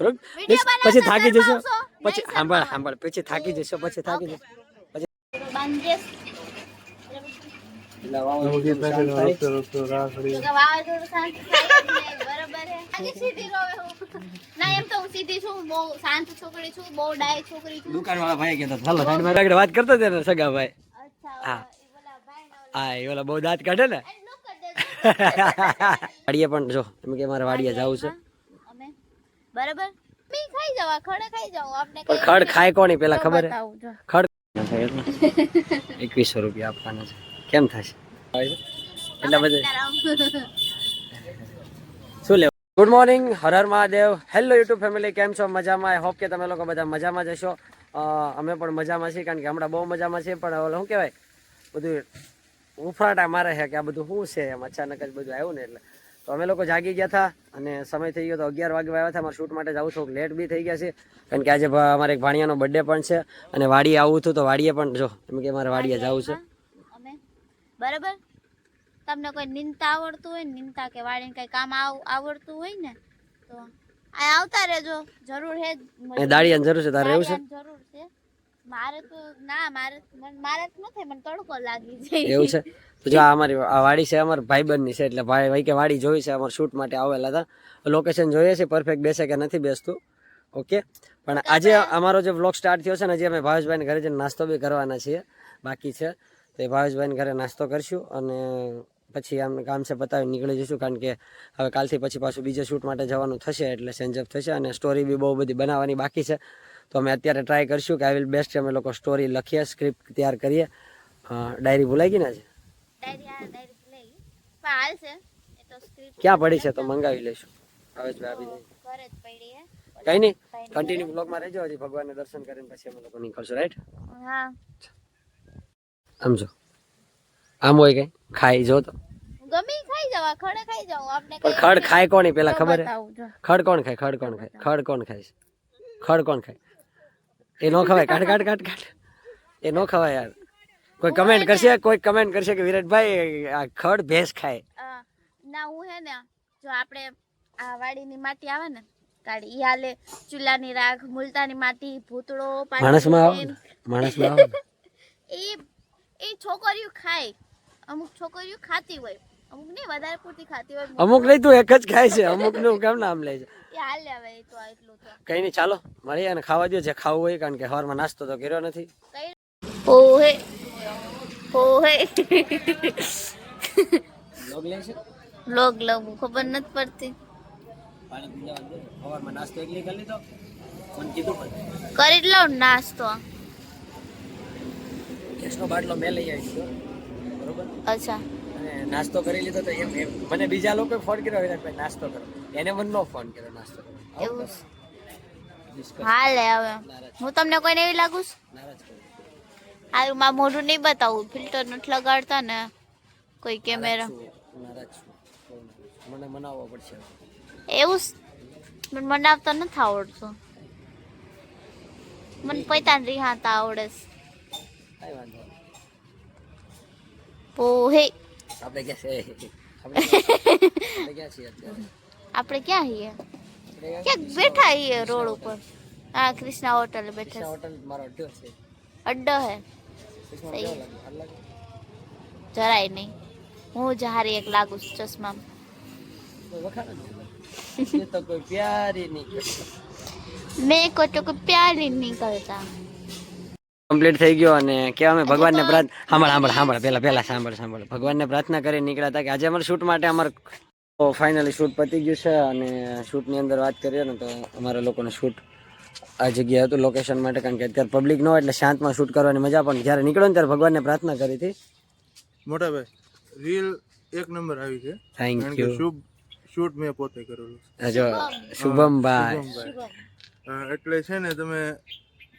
બરોબર? પછી થાકી જશો? પછી સાંભળ સાંભળ પછી થાકી જશો પછી થાકી જશો. બાંધીએ. એટલે વાવાઝોડું શાંત થાય. જો કે વાવાઝોડું શાંત થાય જ નહીં, બરોબર હે? આજે સીધી રોવે હું. ના એમ તો હું સીધી છું બહુ શાંત છોકરી છું બહુ ડાય છોકરી છું. દુકાનવાળા ભાઈ કહેતા ચાલો સાઈડમાં આગળ વાત કરતો હતો ને સગા ભાઈ. હા. એ બોલા ભાઈ ના હા એ ઓલા બહુ દાંત કાઢે ને. વાડીએ પણ જો તમે કે મારે વાડીએ જવું છે. બરાબર? મી ખાઈ જવા ખડ ખાઈ જાવ આપણે પણ ખડ ખાય કોની પેલા ખબર? ખડ એકવીસો રૂપિયા આપવાના છે. કેમ થશે એટલા બધા. શું લેવું? Good morning Har Har Mahadev. Hello YouTube family કેમ છો? મજામાં? આઈ હોપ કે તમે લોકો બધા મજામાં જશો અમે પણ મજામાં છીએ કારણ કે હમણાં બહુ મજામાં છીએ પણ ઓલો શું કહેવાય? બધું ઉફરાટા મારે છે કે આ બધું શું છે એમ? અચાનક જ બધું આવ્યું ને એટલે. તો અમે લોકો જાગી ગયા હતા અને સમય થઈ ગયો તો અગિયાર વાગે આવ્યા હતા અમારે શૂટ માટે જવું થોડુંક લેટ બી થઈ ગયા છે. કારણ કે આજે અમારે એક ભાણિયાનો બર્થડે પણ છે અને વાડીએ આવવું હતું તો વાડીએ પણ જો એમ કે મારે વાડીએ જવું છે. બરાબર? તમને કોઈ નિંદતા આવડતું હોય નિંદતા કે વાળીને કઈ કામ આવ- આવડતું હોય ને? તો આ આવતા રહેજો. જરૂર હે દાળિયાની જરૂર છે તારે રહેવું છે? જરૂર છે. મારે તો ના મારે મારે તો નથી મને તડકો લાગી જાય એવું છે? તો જો આ અમારી વાડી છે અમારા ભાઈબંધની છે એટલે ભાઈ ભાઈ કે વાડી જોઈ છે અમાર શૂટ માટે આવેલા હતા. લોકેશન જોઈએ છે પરફેક્ટ બેસે કે નથી બેસતું. ઓકે પણ આજે અમારો જે વ્લોગ સ્ટાર્ટ થયો છે ને હજી અમે ભાવેશભાઈને ઘરે જઈને નાસ્તો બી કરવાના છીએ. બાકી છે તો એ ભાવેશભાઈને ઘરે નાસ્તો કરશું અને પછી આમ કામ છે પતાવી નીકળી જઈશું કારણ કે હવે કાલથી પછી પાછું બીજે શૂટ માટે જવાનું થશે એટલે સેન્જઅપ થશે અને સ્ટોરી બી બહુ બધી બનાવવાની બાકી છે. તો અમે અત્યારે ટ્રાય કરશું કે આઈ વિલ બેસ્ટ અમે લોકો સ્ટોરી લખીએ સ્ક્રિપ્ટ તૈયાર કરીએ. ડાયરી ભૂલાઈ ગઈ ને આજે? ક્યાં પડી છે? તો મંગાવી લઈશું. આપી દઈએ જ પડી હે. કઈ નહીં. કન્ટિન્યુ બ્લોગમાં રહેજો. હજી ભગવાનને દર્શન કરીને પછી અમે લોકો નીકળશું રાઈટ આમ જો. આમ હોય કઈ? ખાઈ જો તો. ગમે ખાઈ જવા ખડે ખાઈ જાવ. આપણે પણ ખડ ખાય કોણ પેલા ખબર હે? ખડ કોણ ખાય? ખડ કોણ ખાય? ખડ કોણ ખાય ખડ કોણ ખાય? એ નો ખવાય. કાઢ કાઢ કાઢ કાઢ. એ નો ખવાય યાર. કોઈ કમેન્ટ કરશે? કોઈ કમેન્ટ કરશે કે વિરાટભાઈ આ ખડ ભેંસ ખાય. ના હું હે ને જો આપણે આ વાડીની માટી આવે ને કાઢી ઈ હાલે ચૂલાની રાખ મુલતાની માટી ભૂતળો માણસમાં આવે માણસમાં આવે એ એ છોકરીઓ ખાય. અમુક છોકરીઓ ખાતી હોય. અમુક નહીં વધારે પૂરતી ખાતી હોય અમુક નહીં તું એક જ ખાય છે. અમુકનું કેમ નામ લે છે? કઈ નહીં ચાલો મળીએ અને ખાવા દો જે ખાવું હોય કારણ કે સવારમાં નાસ્તો તો કર્યો નથી. ઓહે ઓહે લોગ લે છે? લોગ લવું ખબર નથી પડતી. સવારમાં નાસ્તો એકલી કરી લીધો? મને કીધું કરી જ લઉં ને નાસ્તો. ગેસનો બાટલો મેં લઈ આવી બરોબર? અચ્છા. નાસ્તો કરી લીધો તો એમ એમ. મને બીજા લોકો ફોન કર્યો ભાઈ નાસ્તો કરો. એને મને નો ફોન કર્યો નાસ્તો કરો. એવું હાલે હવે. હું તમને કોઈને એવી લાગુ હારું માં મોઢું નહીં બતાવું ફિલ્ટર નથી લગાડતા ને કોઈ કેમેરા. મને મનાવવો પડશે એવું? મને બનાવતા નથી આવડતું. મને પૈતા રિહાતા આવડે છે. પોહે આપણે ક્યાં છે આપણે આપણે ક્યાં છીએ અત્યારે આપણે ક્યાં છીએ? આપણે ક્યાંક બેઠા છીએ રોડ ઉપર? હા ક્રિષ્ના હોટલ બેઠા કૃષ્ણા હોટલ મારો અડ્ડો છે. છે. અડ્ડો હે? કૃષ્ણા સહી. કેવો લાગે સારું લાગે. જરાય નહીં. હું જ હારી એક લાગુ છું ચશ્મા કોઈ વખાણ જ નહીં. એ તો કમ્પ્લીટ થઈ ગયો અને કે અમે ભગવાનને પ્રાર્થના સાંભળ સાંભળ સાંભળ પહેલા પહેલા સાંભળ સાંભળ. ભગવાનને પ્રાર્થના કરી નીકળ્યા હતા કે આજે અમારે શૂટ માટે અમારે ફાઇનલી શૂટ પતી ગયું છે અને શૂટની અંદર વાત કરીએ ને તો અમારા લોકોને શૂટ આ જગ્યા હતું લોકેશન માટે કારણ કે અત્યારે પબ્લિક ન હોય એટલે શાંતમાં શૂટ કરવાની મજા પણ જ્યારે નીકળો ને ત્યારે ભગવાનને પ્રાર્થના કરી હતી. મોટા ભાઈ રીલ એક નંબર આવી છે. થેન્ક યુ શુભ શૂટ મેં પોતે કરેલું જો શુભમભાઈ. શુભમભાઈ. એટલે છે ને તમે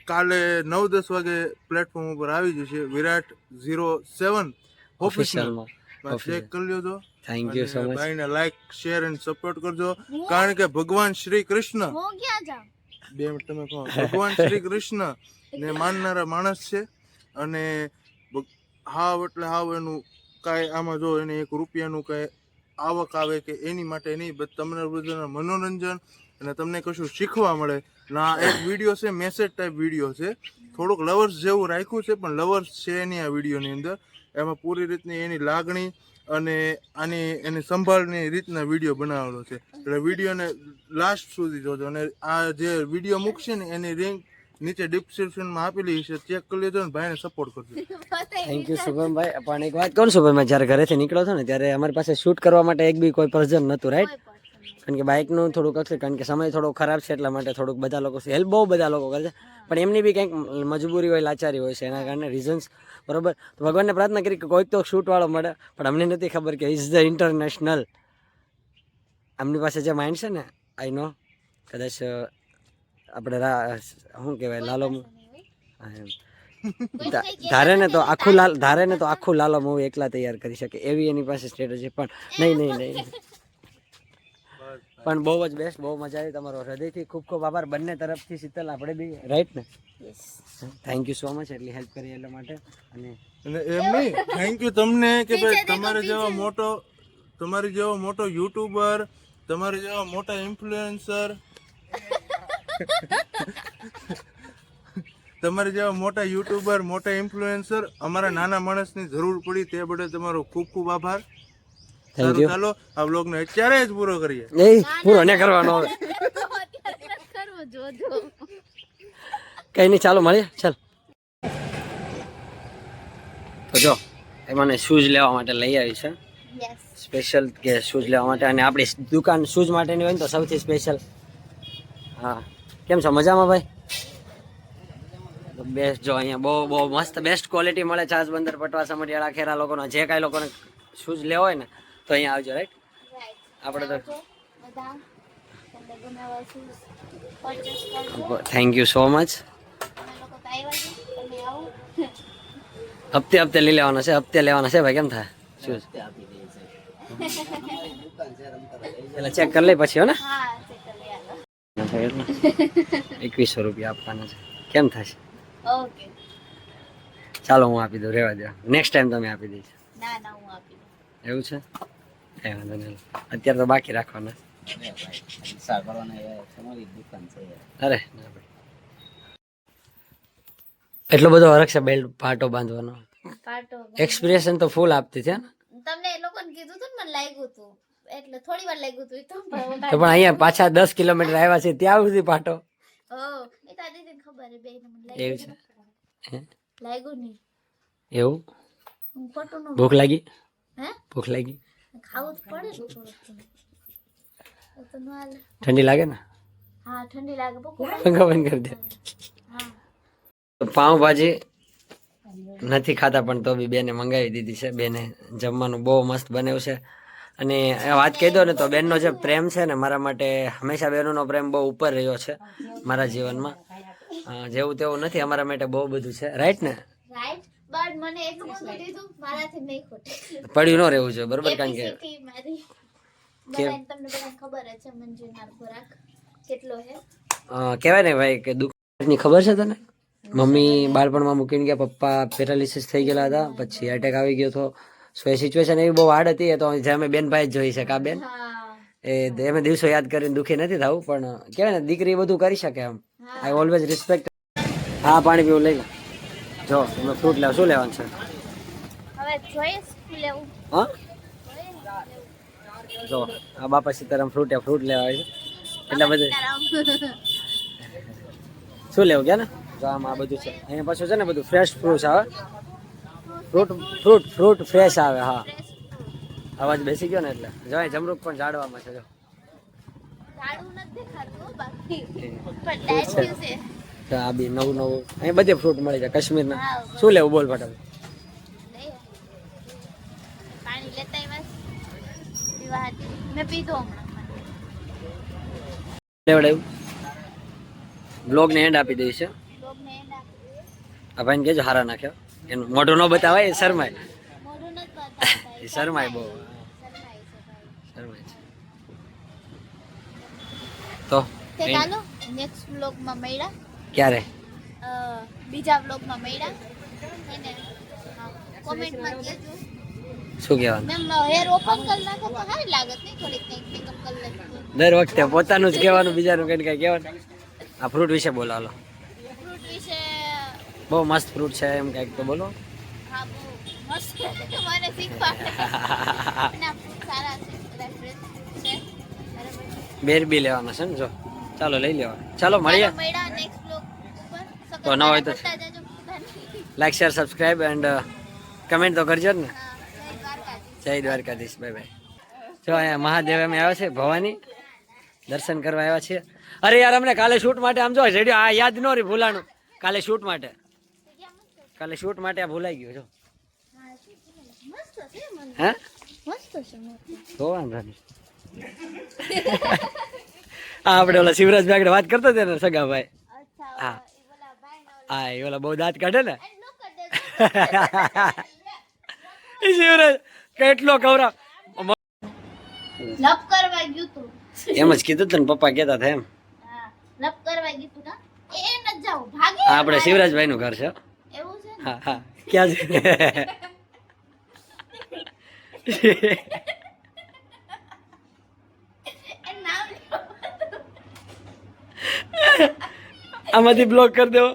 કાલે નવ દસ વાગે પ્લેટફોર્મ ઉપર આવી જશે વિરાટ ઝીરો સેવન ઓફિશિયલ ઓફિશિયલમાં ચેક કરી લ્યો તો થેન્ક યુ સો મચ ભાઈને લાઈક શેર એન્ડ સપોર્ટ કરજો. કારણ કે ભગવાન શ્રી કૃષ્ણ. હું ક્યાં જાઉં? બે મિનિટ તમે કહો. ભગવાન શ્રી કૃષ્ણ ને માનનારા માણસ છે. અને હાવ એટલે હાવ એનું કાંઈ આમાં જો એને એક રૂપિયાનું કાંઈ આવક આવે કે એની માટે નહીં તમને બધાના મનોરંજન અને તમને કશું શીખવા મળે. ના એક વીડિયો છે મેસેજ ટાઈપ વીડિયો છે. થોડુંક લવર્સ જેવું રાખ્યું છે, પણ લવર્સ છે એની આ વિડીયોની અંદર. એમાં પૂરી રીતની એની લાગણી અને આની, એની સંભાળની રીતના વીડિયો બનાવેલો છે. એટલે વિડીયોને લાસ્ટ સુધી જોજો. અને આ જે વીડિયો મૂકશે ને, એની લિંક નીચે ડિસ્ક્રિપ્શનમાં આપેલી છે ચેક કરી લેજો ને ભાઈને સપોર્ટ કરજો. Thank you શુભમભાઈ. પણ એક વાત કહું શુભમભાઈ જ્યારે ઘરેથી નીકળ્યો છો ને ત્યારે અમારી પાસે શૂટ કરવા માટે એક બી કોઈ પર્સન નહોતું રાઈટ કારણ કે બાઇકનું થોડુંક હશે કારણ કે સમય થોડો ખરાબ છે એટલા માટે થોડુંક બધા લોકો હેલ્પ બહુ બધા લોકો કરે છે. પણ એમની બી કંઈક મજબૂરી હોય લાચારી હોય છે એના કારણે રીઝન્સ બરોબર? તો ભગવાનને પ્રાર્થના કરી કે કોઈક તો શૂટવાળો મળે પણ અમને નથી ખબર કે ઇઝ ધ ઇન્ટરનેશનલ આમની પાસે જે માઇન્ડ છે ને આઈ નો કદાચ આપણે રા શું કહેવાય લાલો ધારે ને તો આખું લાલ ધારે ને તો આખું લાલો મૂવી એકલા તૈયાર કરી શકે એવી એની પાસે સ્ટ્રેટેજી પણ નહીં નહીં નહીં. પણ બહુ જ બેસ્ટ બહુ મજા આવી. તમારો હૃદયથી ખૂબ ખૂબ આભાર. બંને તરફથી શીતલ આપણે બી રાઈટ ને? થેન્ક યુ સો મચ એટલી હેલ્પ કરી એટલા માટે. અને અને એમ નહીં થેન્ક યુ તમને કે ભાઈ તમારે જેવો મોટો તમારી જેવો મોટો યુટ્યુબર તમારી જેવા મોટા ઇન્ફ્લુએન્સર તમારી જેવા મોટા યુટ્યુબર મોટા ઇન્ફ્લુએન્સર અમારા નાના માણસની જરૂર પડી તે બદલ તમારો ખૂબ ખૂબ આભાર. થેન્ક યુ ચાલો આ બ્લોગને અત્યારે જ પૂરો કરીએ. નહીં પૂરો ન કરવાનો હવે કઈ નહીં ચાલો મળીએ ચાલ. તો જો એ મને શૂઝ લેવા માટે લઈ આવી છે. સ્પેશિયલ કે શૂઝ લેવા માટે. અને આપણી દુકાન શૂઝ માટેની હોય ને તો સૌથી સ્પેશિયલ હા. કેમ છો? મજામાં ભાઈ? બેસ્ટ જો અહીંયા બહુ બહુ મસ્ત બેસ્ટ ક્વોલિટી મળે છાસ બંદર પટવા સમઢિયાળા ખેરા લોકોનો. જે કાંઈ લોકોને શૂઝ લેવા હોય ને તો અહીંયા આવજો રાઈટ રાઈટ આપણે તો બધા તમને ગમે એવા શૂઝ પરચેસ કરજો થેન્ક યુ સો મચ તમે લોકો તો આવ્યા છો તમે આવો હપ્તે હપ્તે લઈ લેવાના છે હપ્તે લેવાના છે ભાઈ કેમ થાય? શૂઝ એટલે ચેક કરી લઈ પછી હો ને? ચેક એકવીસો રૂપિયા આપવાના છે. કેમ થશે? ઓકે ચાલો હું આપી દઉં. રેવા દો નેક્સ્ટ ટાઈમ તમે આપી દઈશ ના ના હું આપી દઉં. એવું છે? કઈ વાંધો નહીં. અત્યારે તો બાકી રાખવાના. અરે ના ભાઈ. એટલો બધો હરખ છે બેલ્ટ પાટો બાંધવાનો એક્સપ્રેશન તો ફૂલ આપતી છે ને? તમને એ લોકોને કીધું હતું ને મને લાગ્યું હતું એટલે થોડી વાર લાગ્યું હતું તો પણ અહીંયા પાછા દસ કિલોમીટર આવ્યા છે ત્યાં સુધી પાટો એ તો દીદીને ખબર બે એવું લાગ્યું છે. લાગ્યું નહીં. એવું? ભૂખ લાગી? હે? ભૂખ લાગી? ખાવું પડે ઠંડી લાગે ને? હા ઠંડી લાગે બંધ કરી દે. પાઉંભાજી નથી ખાતા પણ તો બી બેને મંગાવી દીધી છે. બેને જમવાનું બહુ મસ્ત બન્યું છે. અને વાત કહી દો ને તો બેનનો જે પ્રેમ છે ને મારા માટે હંમેશા બહેનોનો પ્રેમ બહુ ઉપર રહ્યો છે મારા જીવનમાં. જેવું તેવું નથી અમારા માટે બહુ બધું છે. રાઈટ ને? પડ્યું ન રહેવું જોઈએ બરોબર? કારણ કે કેવાય ને ભાઈ કે દુઃખની ખબર છે તને? મમ્મી બાળપણમાં મૂકીને ગયા પપ્પા પેરાલિસિસ થઈ ગયેલા હતા પછી એટેક આવી ગયો હતો સો એ સિચ્યુએશન એવી બહુ હાર્ડ હતી એ તો જે અમે બેન ભાઈ જ જોઈ છે કા બેન? એ એમે દિવસો યાદ કરીને દુઃખી નથી થવું પણ કહેવાય ને દીકરી બધું કરી શકે એમ. આઈ ઓલવેઝ રિસ્પેક્ટ હા પાણી પીવું લઈ લો. જો તમે ફ્રૂટ લેવા શું લેવાનું છે? હવે જોઈએ લેવું. હા. જો આ બાપા સીતારામ ફ્રૂટ એ ફ્રૂટ લેવા આવે છે. એટલે બધું શું લેવું ગયા ને? જો આમ આ બધું છે. અહીંયા પાછું છે ને બધું ફ્રેશ ફ્રૂટ આવે. ફ્રૂટ ફ્રૂટ ફ્રૂટ ફ્રેશ આવે હા. અવાજ બેસી ગયો ને એટલે? જવાય જમરૂક પણ ઝાડવામાં છે જો. આ બી નવું નવું. અહીં બધે ફ્રૂટ મળી જાય કાશ્મીરના. શું લેવું બોલ ફટાફટ. બ્લોગ બ્લોગને એન્ડ આપી દઈશ. આ ભાઈને કેજો હારા નાખ્યો. એનું મોઢું ન બતાવાય એ શરમાય. એ શરમાય બહુ. શરમાય છે તો ચાલો નેક્સ્ટ વ્લોગમાં મળ્યા. ક્યારે? બીજા વ્લોગમાં મળ્યા. એને કોમેન્ટમાં કહેજો. શું કહેવાનું? મેમ હેર ઓપન કરી નાખો તો સારી લાગત નહીં? થોડીક કંઈક મેકઅપ કરી લે દર વખતે પોતાનું જ કહેવાનું બીજાનું કંઈ કંઈ કહેવાનું. આ ફ્રૂટ વિશે બોલો હાલો ફ્રૂટ વિશે બહુ મસ્ત ફ્રૂટ છે એમ કંઈક તો બોલો. બેર બી લેવાના છે ને જો. ચાલો લઈ લેવા ચાલો મળીએ. તો ન હોય તો-. Like share subscribe and comment તો કરજો ને. જય દ્વારકાધીશ. બાય બાય જો અહીંયા મહાદેવ અમે આવ્યા છે ભવાની. દર્શન કરવા આવ્યા છીએ. અરે યાર અમને કાલે શૂટ માટે આમ જો રેડિયો આ યાદ ન રહી ભૂલાણું. કાલે શૂટ માટે. કાલે શૂટ માટે આ ભૂલાઈ ગયો છો હા, શું છે? મસ્ત છે મને હે મસ્ત છે મસ્ત. તો વાંધો નહીં હા આપણે ઓલા શિવરાજ ભાઈ વાત કરતો હતો ને સગા ભાઈ. હા. એ ઓલા હા એ ઓલા બહુ દાંત કાઢે ને. શિવરાજ કેટલો કવરા લપ કરવા ગયું તું. એમ જ કીધું તને પપ્પા કહેતા હતા એમ. હા લપ કરવા ગયું તું ના? એ ન જાવ ભાગે આપણે શિવરાજભાઈ નું ઘર છે? હા હા ક્યાં છે. આમાંથી બ્લોક કરી દેવો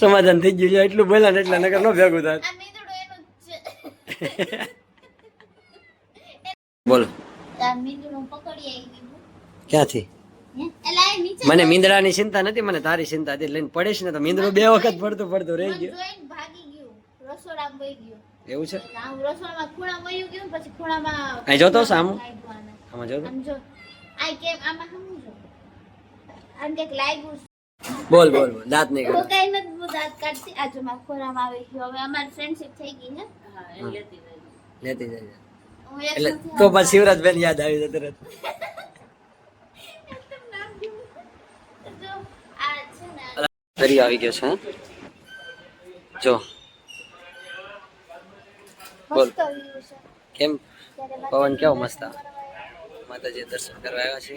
સમાધાન થઈ ગયું. એટલું બોલ્યા ને એટલે નગર નો ભેગું થાય છે. આ મીંદડું એનું જ છે. બોલો આ મીંદડું પકડી આવી ગયું. ક્યાંથી? મને મીંદડાની ચિંતા નથી મને તારી ચિંતા હતી. લઈને પડે છે ને તો મીંદડું બે વખત પડતું પડતું રહી ગયું. એવું છે? અહીં જોતો સામું? આમાં જો આમ જો આ કેમ આમાં હમું જો આમ કંઈક લાગ્યું છે. બોલ બોલ બોલ. દાંત નહીં કાઢો. કઈ નથી હું દાંત કાઢતી આજે મારા ખોરામાં આવી ગયું હવે અમારી ફ્રેન્ડશિપ થઈ ગઈ ને લેતી જાય લેતી નથી તો પછી શિવરાજબેન યાદ આવી જાય તરત એકદમ નામ જેવું. જો આ છે ને દરિયો આવી ગયો છે હે? જો. બોલ. કેમ? પવન કેવો મસ્ત. માતાજી દર્શન કરવા આવ્યા છે.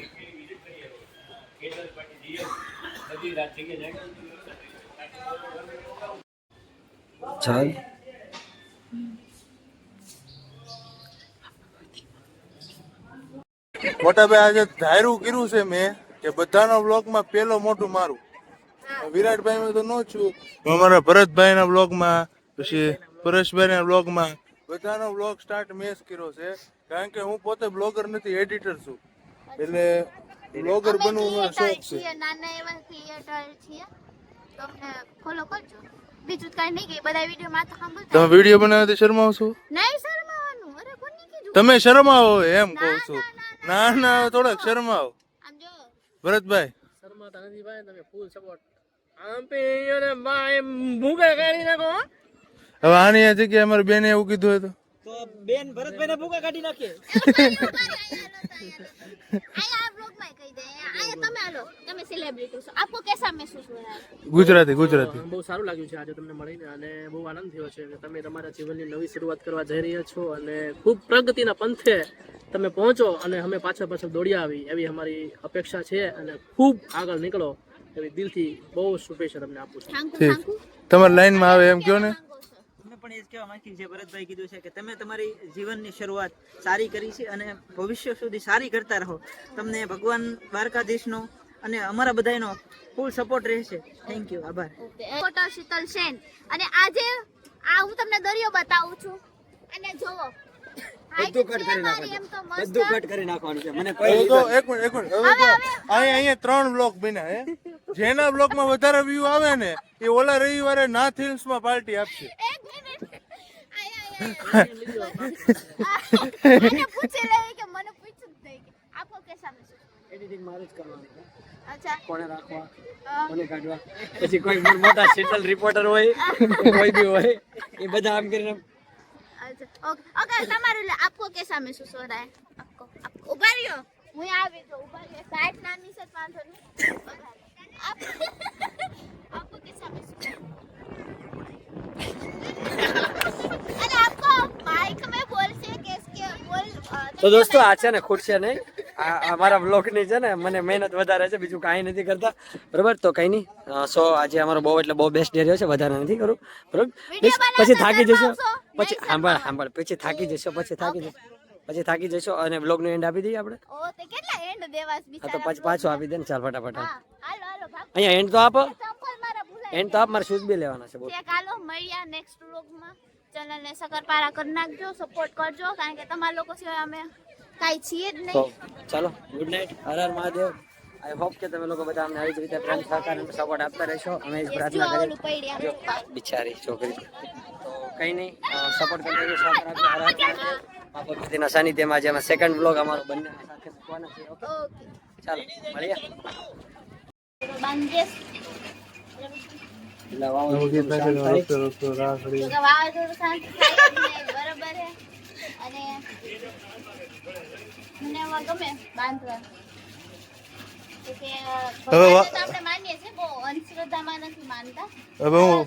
ચાલ. મોટા ભાઈ આજે ધાર્યું કર્યું છે મેં કે બધાના બ્લોગમાં પેલો મોટું મારું. વિરાટભાઈ તો ન છું. અમારા ભરતભાઈના બ્લોગમાં પછી પરેશભાઈના બ્લોગમાં બધાનો બ્લોગ સ્ટાર્ટ મેં કર્યો છે. કારણ કે હું પોતે બ્લોગર નથી એડિટર છું. એટલે બ્લોગર બનવું મને શોખ છે. નાના એવા ક્રિએટર છીએ. તમને ફોલો કરજો. બીજું કઈ નહીં કે બધા વીડિયો માં તો સાંભળતા તમે વીડિયો બનાવવાથી શરમાવ છો? નહીં શરમાવાનું. અરે કોની કીધું? તમે શરમાવો એમ કહું છું. ના, ના ના. થોડાક શરમાવો. આમ જો. ભરતભાઈ. શરમાતા નથી ભાઈ તમે ફૂલ સપોર્ટ હવે આની જગ્યાએ અમારી બેને એવું કીધું હોય તો? તો બેન ભરતભાઈને ભૂગા કાઢી નાખે. આયા આ vlog માં કહી દે આયા તમે હાલો તમે સેલિબ્રિટી છો આપકો કેસા મહેસૂસ હો રહા है ગુજરાતી ગુજરાતી. બહુ સારું લાગ્યું છે આજે તમને મળીને અને બહુ આનંદ થયો છે કે તમે તમારા જીવનની નવી શરૂઆત કરવા જઈ રહ્યા છો અને ખૂબ પ્રગતિના પંથે તમે પહોંચો અને અમે પાછળ પાછળ દોડ્યા આવી. એવી અમારી અપેક્ષા છે અને ખૂબ આગળ નીકળો. એવી દિલથી બહુ શુભેચ્છા તમને આપું છું. ઠીક. તમારી લાઈનમાં આવે એમ કયો ને? અમે પણ એ જ કહેવા માંગીએ છીએ ભરતભાઈ કીધું છે કે તમે તમારી જીવનની શરૂઆત સારી કરી છે અને ભવિષ્ય સુધી સારી કરતા રહો. તમને ભગવાન દ્વારકાધીશનો અને અમારા બધાનો ફૂલ સપોર્ટ રહેશે. થેન્ક યુ આભાર. ફોટો શીતલ સેન. અને આજે આ હું તમને દરિયો બતાવું છું. અને જોવો બધું કટ કરી મારી એમ તો નાખવાનું બધું કટ કરી નાખવાનું છે. મને કોઈ તો એક મિનિટ એક મિનિટ હવે તો અહીંયા અહીંયા ત્રણ બ્લોક બન્યા હે? જેના બ્લોકમાં વધારે વ્યૂ આવે ને એ ઓલા રવિવારે નાથ હિલ્સમાં પાર્ટી આપશે. એક મિનિટ. આયા, આયા. મને પૂછી લે કે મને પૂછ્યું જ નહીં કે આપકો કેસા મહેસૂસ એડિટિંગ મારે જ કરવાનું કોને રાખવા? કોને કાઢવા? પછી કોઈ મોટા સેટલ રિપોર્ટર હોય કોઈ બી હોય એ બધા આમ કરીને ચાલશે ઓકે ઓકે તમારું આપકો કેસા મહેસૂસ હો રહા હે આપકો આપકો ઉભા રહ્યો હું આવી જો ઉભા રહ્યો સાઈડ નાની છે 500 ની આપ આપકો કેસા મહેસૂસ અરે આપકો માઈક મે બોલ से કેસ કે બોલ તો દોસ્તો આ છે ને ખુટ છે નહીં આ આ મારા બ્લોગની છે ને મને મહેનત વધારે છે બીજું કાંઈ નથી કરતા. બરોબર? તો કંઈ નહીં. સો આજે અમારો બહુ એટલે બહુ બેસ્ટ ડે રહ્યો છે વધારે નથી કરું. બરોબર? પછી થાકી જશો. પછી સાંભળ સાંભળ પછી થાકી જશો પછી થાકી જશો. પછી થાકી જશો અને બ્લોગનો એન્ડ આપી દઈએ આપણે. તે હા પછી પાછો આપી દે ને. ચાલ ફટાફટ અહીંયા એન્ડ તો આપો. એન્ડ તો આપ મારે શૂઝ બી લેવાના છે બોલ. મળ્યા નેક્સ્ટ વ્લોગમાં ચેનલને સકરપારા કરી નાખજો સપોર્ટ કરજો કારણ કે તમારા લોકો સિવાય અમે કાંઈ છીએ જ નહીં. ચાલો good night Har Har Mahadev. I hope કે તમે લોકો બધા અમને આવી જ રીતે પ્રેમ સહકાર અને સપોર્ટ આપતા રહેશો. અમે જ પ્રાર્થના કરી બિચારી છોકરી. તો કંઈ નહીં સપોર્ટ કરતા રહેજો સહકાર આપજો. હર હર મહાદેવ. મા સાનિધ્યમાં આજે અમે સેકન્ડ બ્લોગ અમારો બંને સાથે મૂકવાના છે ઓકે ચાલો મળીએ. એટલે વાવાઝોડું શાંત થાય. રસ્તો રસ્તો રાહ જો ખડી કે વાવાઝોડું શાંત થાય બરાબર હે અને મને એમાં ગમે બાંધવા. આપણે માનીએ છીએ બહુ અંધશ્રદ્ધામાં નથી માનતા. હવે હું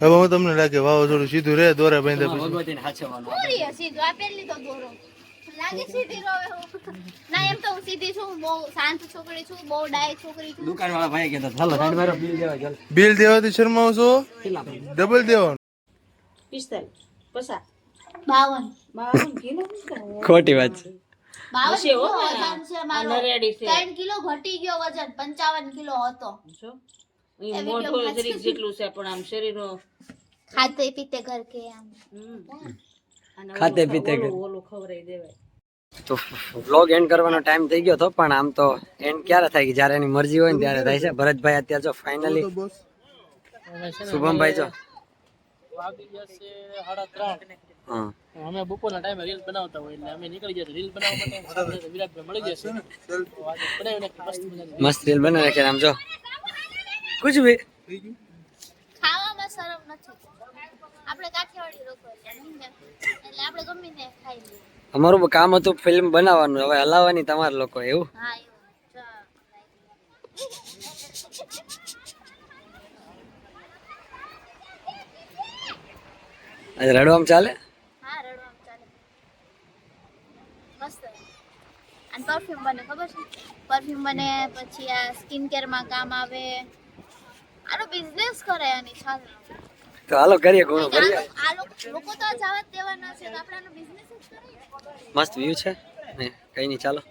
હવે હું તમને લાગે વાવાઝોડું સીધું રે દોરા બાંધ્યા પછી ભગવતીને હાચવવાનું. પૂરી હે સીધું આ તો દોરો. લાગે સીધી રોવે હું. ના એમ તો હું સીધી છું બહુ શાંત છોકરી છું બહુ ડાય છોકરી છું. દુકાન વાળા ભાઈ કહેતા ચાલો સાઈડ મારો બિલ દેવા ચાલ બિલ દેવાથી શરમાવો છો ડબલ દેવાનું. ખોટી વાત છે. ત્રણ કિલો ઘટી ગયો વજન પંચાવન કિલો હતો. જેટલું છે પણ આમ શરીર ખાતે પીતે ઘર કે આમ. ખાતે પીતે ઓલું ખવરાઈ દેવાય. તો વ્લોગ એન્ડ કરવાનો ટાઈમ થઈ ગયો હતો પણ આમ તો એન્ડ ક્યારે થાય કે જ્યારે એની મરજી હોય ને ત્યારે થાય છે. ભરતભાઈ અત્યારે જો ફાઇનલી શુભમભાઈ જો. મસ્ત રીલ બને રાખે આમ જો. કુછ ભી ખાવામાં શરમ નથી. આપણે કાઠિયાવાડી લોકો એટલે આપણે ગમે ખાઈ લઈએ. અમારું કામ હતું ફિલ્મ બનાવવાનું. હવે હલાવવાની તમારે લોકો એવું. આજે રડવામ ચાલે? પરફ્યુમ બને ખબર છે? પરફ્યુમ બને પછી આ સ્કિન કેરમાં કામ આવે. આનો બિઝનેસ કરે આની ચાલ તો હાલો કરીએ ઘણું કરીએ મસ્ત વ્યૂ છે. ને કઈ નહીં ચાલો.